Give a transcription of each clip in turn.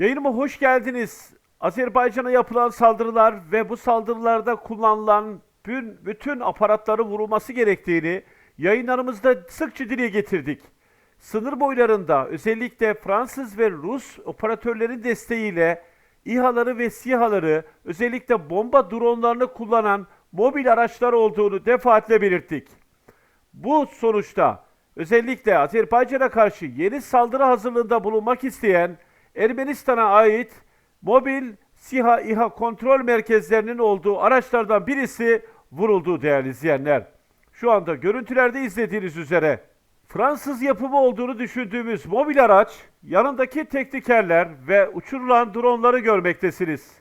Yayınıma hoş geldiniz. Azerbaycan'a yapılan saldırılar ve bu saldırılarda kullanılan bütün, bütün aparatları vurulması gerektiğini yayınlarımızda sıkça dile getirdik. Sınır boylarında özellikle Fransız ve Rus operatörlerin desteğiyle İHA'ları ve SİHA'ları özellikle bomba dronlarını kullanan mobil araçlar olduğunu defaatle belirttik. Bu sonuçta özellikle Azerbaycan'a karşı yeni saldırı hazırlığında bulunmak isteyen Ermenistan'a ait mobil SİHA İHA kontrol merkezlerinin olduğu araçlardan birisi vuruldu değerli izleyenler. Şu anda görüntülerde izlediğiniz üzere Fransız yapımı olduğunu düşündüğümüz mobil araç yanındaki teknikerler ve uçurulan dronları görmektesiniz.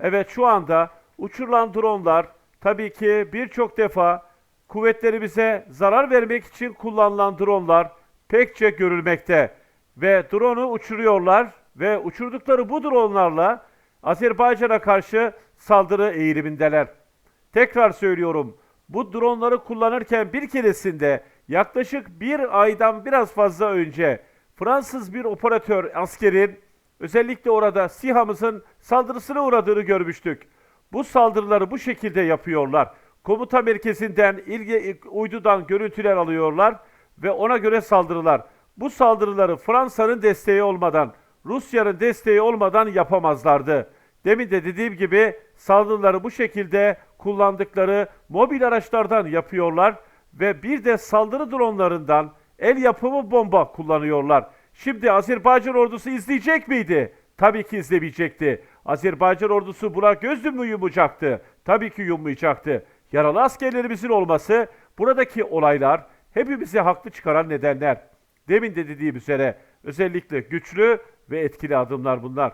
Evet şu anda uçurulan dronlar tabii ki birçok defa kuvvetlerimize zarar vermek için kullanılan dronlar pekçe görülmekte. Ve drone'u uçuruyorlar ve uçurdukları bu dronlarla Azerbaycan'a karşı saldırı eğilimindeler. Tekrar söylüyorum. Bu dronları kullanırken bir keresinde yaklaşık bir aydan biraz fazla önce Fransız bir operatör askerin özellikle orada SİHA'mızın saldırısına uğradığını görmüştük. Bu saldırıları bu şekilde yapıyorlar. Komuta merkezinden, ilgi uydudan görüntüler alıyorlar ve ona göre saldırılar. Bu saldırıları Fransa'nın desteği olmadan, Rusya'nın desteği olmadan yapamazlardı. Demin de dediğim gibi saldırıları bu şekilde kullandıkları mobil araçlardan yapıyorlar ve bir de saldırı dronlarından el yapımı bomba kullanıyorlar. Şimdi Azerbaycan ordusu izleyecek miydi? Tabii ki izlemeyecekti. Azerbaycan ordusu buna göz mü yumacaktı? Tabii ki yummayacaktı. Yaralı askerlerimizin olması, buradaki olaylar hepimizi haklı çıkaran nedenler. Demin de dediğim üzere özellikle güçlü ve etkili adımlar bunlar.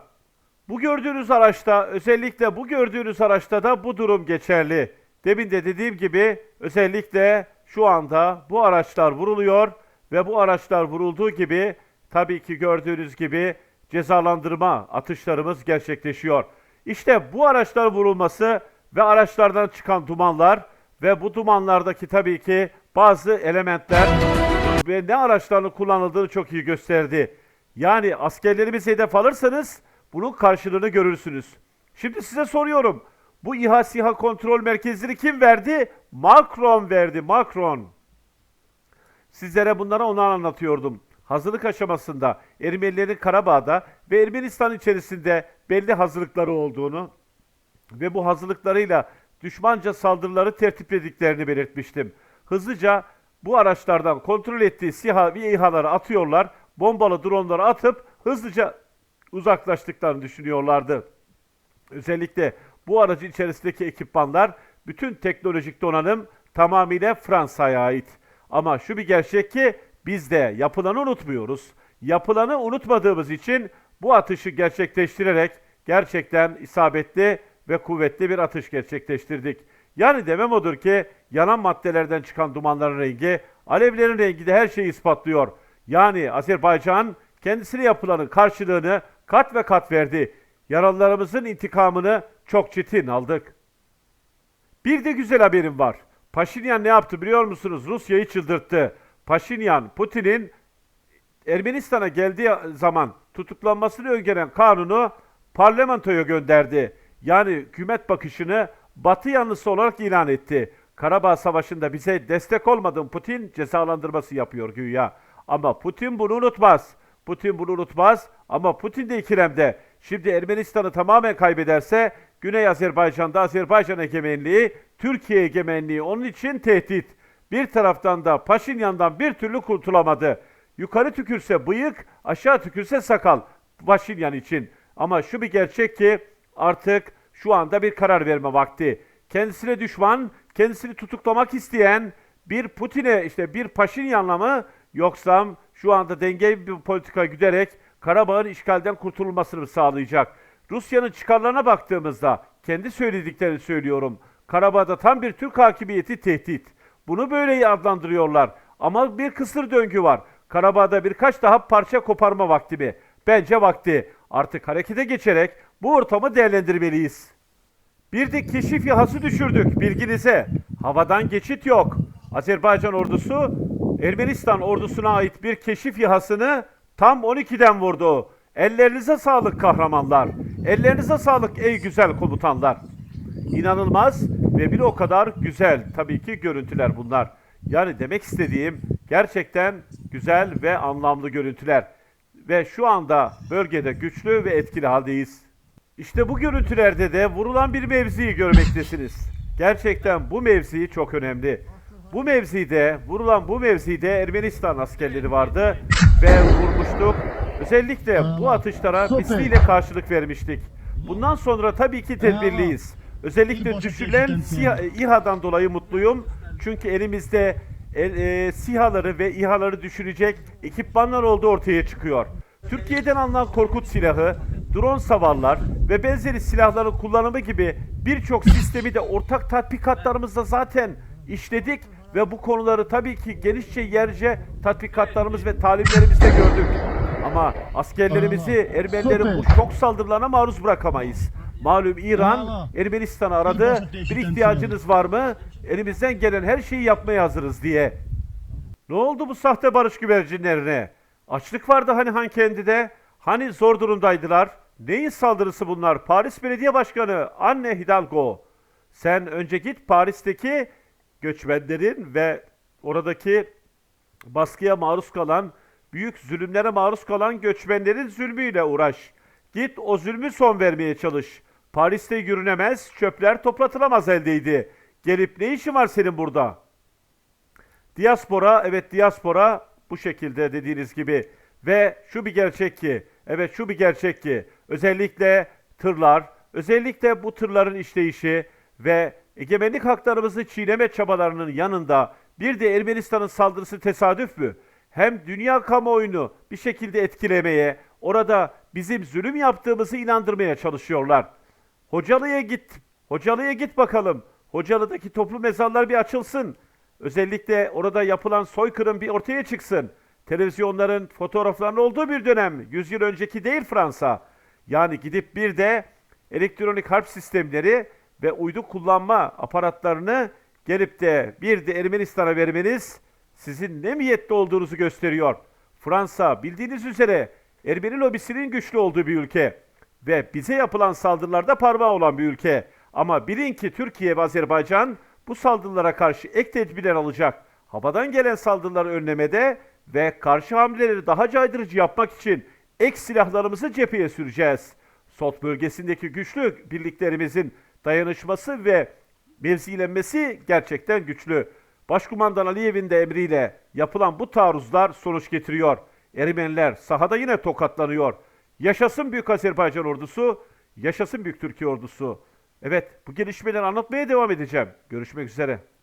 Bu gördüğünüz araçta, özellikle bu gördüğünüz araçta da bu durum geçerli. Demin de dediğim gibi özellikle şu anda bu araçlar vuruluyor ve bu araçlar vurulduğu gibi tabii ki gördüğünüz gibi cezalandırma atışlarımız gerçekleşiyor. İşte bu araçlar vurulması ve araçlardan çıkan dumanlar ve bu dumanlardaki tabii ki bazı elementler ve ne araçlarının kullanıldığını çok iyi gösterdi. Yani askerlerimizi hedef alırsanız bunun karşılığını görürsünüz. Şimdi size soruyorum. Bu İHA SİHA kontrol merkezleri kim verdi? Macron verdi. Macron. Sizlere bunları onu anlatıyordum. Hazırlık aşamasında Ermenilerin Karabağ'da ve Ermenistan içerisinde belli hazırlıkları olduğunu ve bu hazırlıklarıyla düşmanca saldırıları tertiplediklerini belirtmiştim. Hızlıca bu araçlardan kontrol ettiği SİHA ve İHA'ları atıyorlar, bombalı dronları atıp hızlıca uzaklaştıklarını düşünüyorlardı. Özellikle bu aracın içerisindeki ekipmanlar, bütün teknolojik donanım tamamıyla Fransa'ya ait. Ama şu bir gerçek ki biz de yapılanı unutmuyoruz. Yapılanı unutmadığımız için bu atışı gerçekleştirerek gerçekten isabetli ve kuvvetli bir atış gerçekleştirdik. Yani demem odur ki yanan maddelerden çıkan dumanların rengi, alevlerin rengi de her şeyi ispatlıyor. Yani Azerbaycan kendisine yapılanın karşılığını kat ve kat verdi. Yaralılarımızın intikamını çok çetin aldık. Bir de güzel haberim var. Paşinyan ne yaptı biliyor musunuz? Rusya'yı çıldırttı. Paşinyan, Putin'in Ermenistan'a geldiği zaman tutuklanmasını öngören kanunu parlamentoya gönderdi. Yani hükümet bakışını Batı yanlısı olarak ilan etti. Karabağ Savaşı'nda bize destek olmadığın Putin cezalandırması yapıyor güya. Ama Putin bunu unutmaz. Putin bunu unutmaz ama Putin de ikilemde. Şimdi Ermenistan'ı tamamen kaybederse Güney Azerbaycan'da Azerbaycan egemenliği, Türkiye egemenliği onun için tehdit. Bir taraftan da Paşinyan'dan bir türlü kurtulamadı. Yukarı tükürse bıyık, aşağı tükürse sakal. Paşinyan için. Ama şu bir gerçek ki artık şu anda bir karar verme vakti. Kendisine düşman, kendisini tutuklamak isteyen bir Putin'e işte bir Paşinyan'la mı yoksa şu anda dengeli bir politika güderek Karabağ'ın işgalden kurtulmasını sağlayacak? Rusya'nın çıkarlarına baktığımızda kendi söylediklerini söylüyorum. Karabağ'da tam bir Türk hakimiyeti tehdit. Bunu böyle adlandırıyorlar. Ama bir kısır döngü var. Karabağ'da birkaç daha parça koparma vakti mi? Bence vakti. Artık harekete geçerek bu ortamı değerlendirmeliyiz. Bir de keşif yahası düşürdük bilginize. Havadan geçit yok. Azerbaycan ordusu Ermenistan ordusuna ait bir keşif yahasını tam 12'den vurdu. Ellerinize sağlık kahramanlar. Ellerinize sağlık ey güzel komutanlar. İnanılmaz ve bir o kadar güzel tabii ki görüntüler bunlar. Yani demek istediğim gerçekten güzel ve anlamlı görüntüler. Ve şu anda bölgede güçlü ve etkili haldeyiz. İşte bu görüntülerde de vurulan bir mevziyi görmektesiniz. Gerçekten bu mevzi çok önemli. Bu mevzide, vurulan bu mevzide Ermenistan askerleri vardı ve vurmuştuk. Özellikle bu atışlara misliyle karşılık vermiştik. Bundan sonra tabii ki tedbirliyiz. Özellikle düşürülen SİHA- İHA'dan dolayı mutluyum. Çünkü elimizde e, e, SİHA'ları ve İHA'ları düşürecek ekipmanlar olduğu ortaya çıkıyor. Türkiye'den alınan Korkut silahı, drone savarlar ve benzeri silahların kullanımı gibi birçok sistemi de ortak tatbikatlarımızda zaten işledik ve bu konuları tabii ki genişçe yerce tatbikatlarımız ve talimlerimizde gördük. Ama askerlerimizi Ermenilerin bu şok saldırılarına maruz bırakamayız. Malum İran. Ermenistan'ı aradı. Bir ihtiyacınız var mı? Elimizden gelen her şeyi yapmaya hazırız diye. Ne oldu bu sahte barış güvercinlerine? Açlık vardı hani Hankendi'de. Hani zor durumdaydılar. Neyin saldırısı bunlar? Paris Belediye Başkanı Anne Hidalgo. Sen önce git Paris'teki göçmenlerin ve oradaki baskıya maruz kalan, büyük zulümlere maruz kalan göçmenlerin zulmüyle uğraş. Git o zulmü son vermeye çalış. Paris'te yürünemez, çöpler toplatılamaz eldeydi. Gelip ne işin var senin burada? Diaspora, evet diaspora bu şekilde dediğiniz gibi. Ve şu bir gerçek ki, evet şu bir gerçek ki, özellikle tırlar, özellikle bu tırların işleyişi ve egemenlik haklarımızı çiğneme çabalarının yanında bir de Ermenistan'ın saldırısı tesadüf mü? Hem dünya kamuoyunu bir şekilde etkilemeye, orada bizim zulüm yaptığımızı inandırmaya çalışıyorlar. Hocalı'ya git. Hocalı'ya git bakalım. Hocalı'daki toplu mezarlar bir açılsın. Özellikle orada yapılan soykırım bir ortaya çıksın. Televizyonların fotoğraflarının olduğu bir dönem. 100 yıl önceki değil Fransa. Yani gidip bir de elektronik harp sistemleri ve uydu kullanma aparatlarını gelip de bir de Ermenistan'a vermeniz sizin ne niyetli olduğunuzu gösteriyor. Fransa bildiğiniz üzere Ermeni lobisinin güçlü olduğu bir ülke ve bize yapılan saldırılarda parmağı olan bir ülke. Ama bilin ki Türkiye ve Azerbaycan bu saldırılara karşı ek tedbirler alacak. Havadan gelen saldırıları önlemede ve karşı hamleleri daha caydırıcı yapmak için ek silahlarımızı cepheye süreceğiz. Sot bölgesindeki güçlü birliklerimizin dayanışması ve mevzilenmesi gerçekten güçlü. Başkumandan Aliyev'in de emriyle yapılan bu taarruzlar sonuç getiriyor. Ermeniler sahada yine tokatlanıyor. Yaşasın Büyük Azerbaycan ordusu, yaşasın Büyük Türkiye ordusu. Evet, bu gelişmeleri anlatmaya devam edeceğim. Görüşmek üzere.